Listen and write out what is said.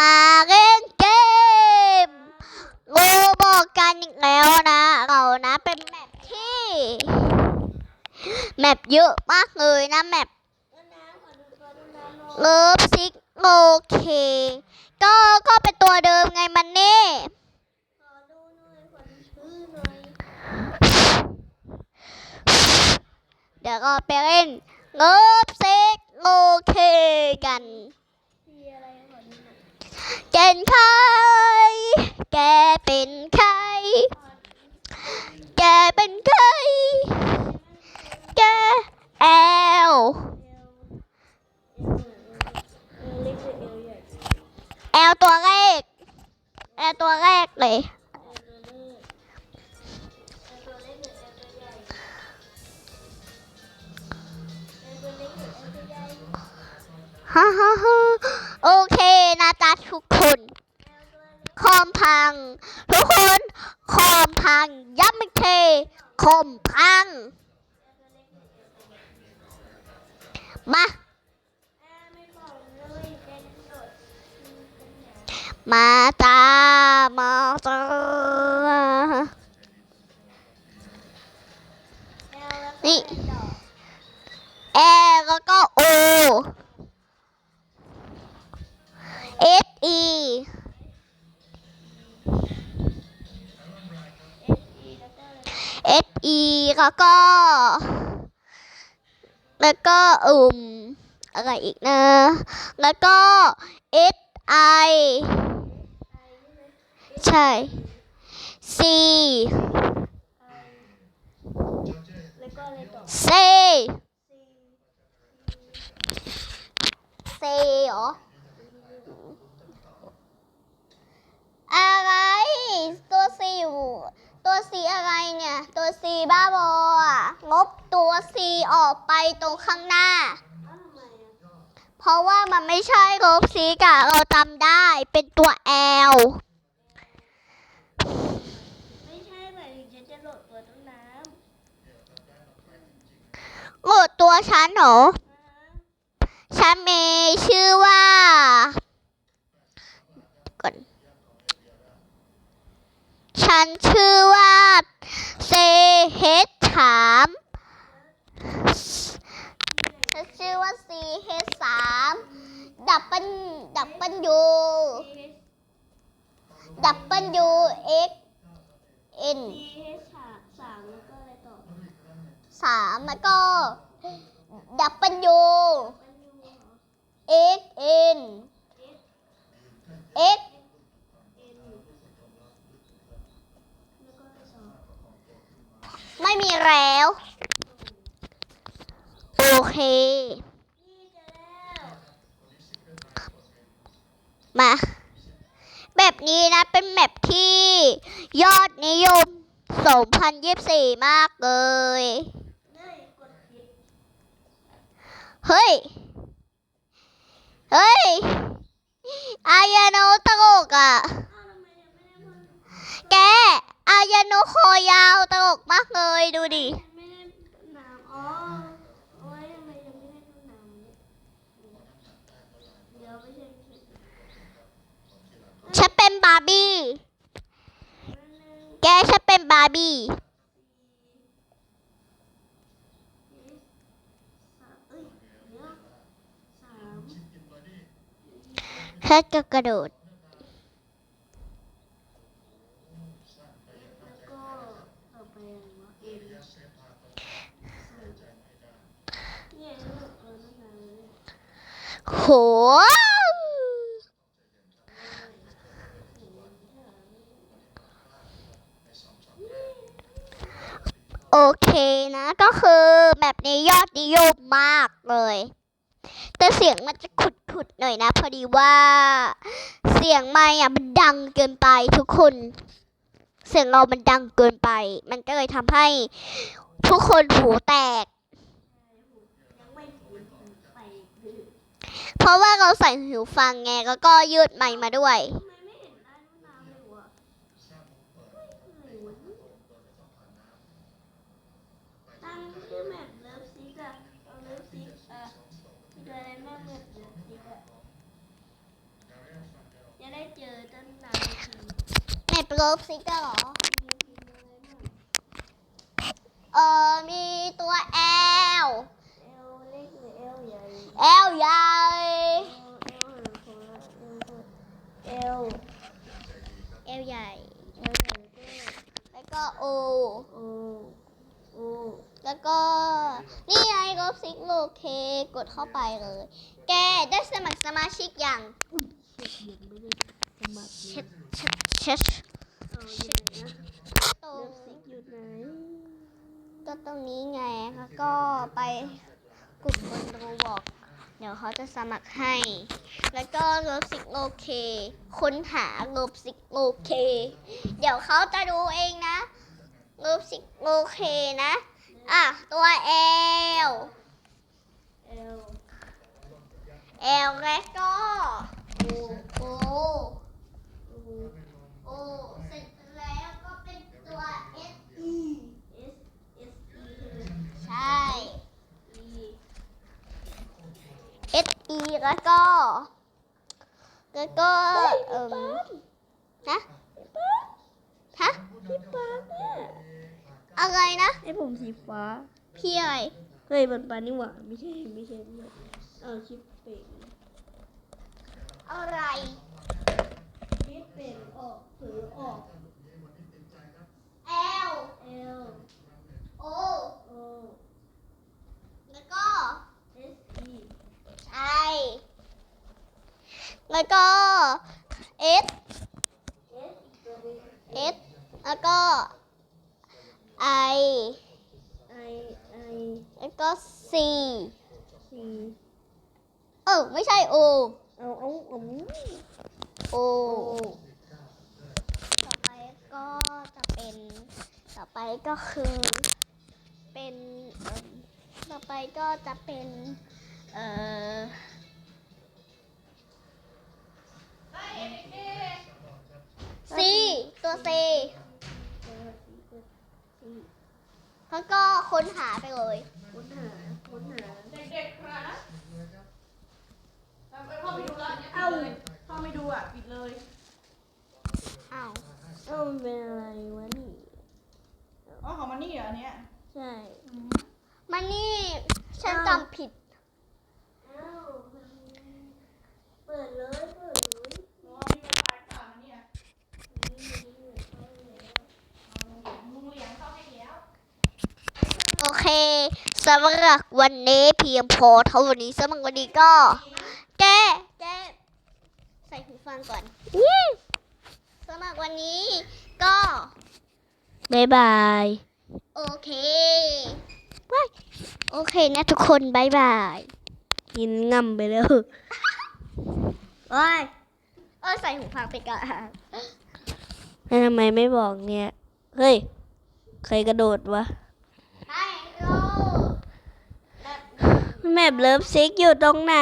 มาเล่นเกมโง่บอกกันอีกแล้วนะเรานะเป็นแมปที่แมปเยอะมากเลยนะแมปเลิฟซิกโอเค ก็ก็เป็นตัวเดิมไงมันนี่เดี๋ยวก็ไปเล่นเลิฟซิกโอเคกันใคร แกเป็นใคร แกเป็นใคร แกแอล แอลตัวแรก แอล ตัวแรกเลย ฮ่าฮ่าฮ่าโอเคนะจ๊ะทุกคน คอมพัง ทุกคน คอมพัง ย้ำอีกทีคอมพัง มา มาจ้ามาจ้านี่แอแล้วก็โอ S E S E แล้วก็ แล้วก็อืมอะไรอีกนะ แล้วก็ S I ใช่ C แล้วก็อะไรต่อ C C เหรอ อะไร ตัว C อยู่ตัว C อะไรเนี่ย ตัว C บ้าบออะงบตัว C ออกไปตรงข้างหน้า เพราะว่ามันไม่ใช่ลบซีกะเราจำได้เป็นตัว L ไม่ใช่หมายถึงฉันจะโหลดตัวต้นน้ โหลด ตัวฉันเหรอำอ่าฉันมีชื่อว่าก่อนฉันชื่อว่าเซเฮดถามฉันชื่อว่าซีเฮดสามดับเบิลดับเบิลยูดับเบิลยูเอ็กเอ็นซีเอสสามสามแล้วก็ ดับเบิลยูมันยูเหรอเอ็กเอ็นเอ็กเอ็นแล้วก็อะไม่มีแล้ว โอเค มา แบบนี้นะเป็นแมปที่ยอดนิยม 2024 มากเลย นี่กดผิด เฮ้ย เฮ้ย อายาโนตลกอะอ้าวทำไมยังไม่ได้มันแก อายาโนคอยาวตลกมากเลยดูดิ ไม่ได้ต้นน้ำอ๋อโอ้ยทำไมยังไม่ได้ต้นน้ำเนี่ยเดี๋ยวไม่ใช่ไม่ใช่ ฉันเป็นบาร์บี้ อันหนึ่ง แกฉันเป็นบาร์บี้ สามเอ้ยเดี๋ยวสาม ฉันจะกระโดด แล้วก็ต่อไปอะไรวะเอ็นเนี่ยนี่หนู เออนั่นน่ะเลยโหโอเคนะก็คือแบบนี้ยอดนิยมมากเลย แต่เสียงมันจะ ดหน่อยนะ พอดีว่า เสียงไม่อะมันดังเกินไปทุกคน เสียงเรามันดังเกินไป มันก็เลยทำให้ทุกคนหูแตก เพราะว่าเราใส่หูฟังไงแล้วก็ยืดไม้มาด้วย ทำไมไม่เห็นได้ต้นน้ำเลยวะไม่เห็นวะตั้งชื่อแมปเลิฟซิกอะเอาเลิฟซิกอะมีตัวอะไรบ้างแมปเลิฟซิกอะ ลิฟซิกเหรอ เออมีตัว L เอลเล็กหรือเอลใหญ่ L ใหญ่ เอลเอลหาคนละเอล L ใหญ่ เอลใหญ่ก็แล้วก็ O โอโอแล้วก็ นี่ไงกลิฟซิกโอเคกดเข้าไปเลย แกได้สมัครสมาชิกอย่างเช็ดยังไม่ได้สมัครเลเช็ยดเช็ดเช็ด เอาอยู่ไหนนะ ตร เลิ ง ฟซิกอยู่ไหน ก็ตรงนี้ไงแล้วก็ไปกดบนโรบอก เดี๋ยวเขาจะสมัครให้ แล้วก็ลบสิกโอเค ค้นหาลบสิกโอเค เดี๋ยวเขาจะดูเองนะลบสิกโอเคนะ อะ ตัว L เอลแล้วก็ O O โอ O เสร็จแล้วก็เป็นตัว S E เอสเอสอี ใช่ อี S E แล้วก็ แล้วก็เอ่มฮะฮะพี่ป๊าเนี่ยอะไรนะไอผมสีฟ้าพี่อะไรเฮ้ยมันปลานี่หว่าไม่ใช่ไม่ใช่ไม่ใช่เอาชิปเป็ดอะไรชิปเป็ดออกถือออก L L O O แล้วก็ S E ใช่ แล้วก็ S S อีกตัวหนึง S แล้วก็ I I I แล้วก็ C C เออไม่ใช่ O เอาเอาเอา O โอต่อไปก็จะเป็นต่อไปก็คือเป็นต่อไปก็จะเป็นเอ่อ C ตัว C ตัวสีตัวสีแล้วก็ค้นหาไปเลย ค้นหาค้นหาเด็กๆครับเข้าไปดูแล้วเนี่ยเอ้าเข้าไปดูอะ ปิดเลยอ้าวเอ้ามันเป็นอะไรวะนี่ อ๋อของมันนี่เหรออันเนี้ย ใช่ มันนี่ฉันอ้าวจำผิด เอ้าเปิดเลยเปิดเลย เพราะว่ามีไฟฟ้าต่างอันเนี่ยลุงเหลียงเข้าให้แล้ว โอเค สำหรับวันนี้เพียงพอเท่านี้สำหรับวันนี้ก็แกแกใส่หูฟังก่อนสำหรับวันนี้ก็บ๊ายบาย โอเคว้ายโอเคนะทุกคนบายบายกินง่ำไปแล้วโอ้ยเออใส่หูฟังไปก่อนแล้วทำไมไม่บอกเนี่ย เฮ้ย ใครกระโดดวะ ฮัลโหล แมปเลิฟซิกอยู่ตรงไหน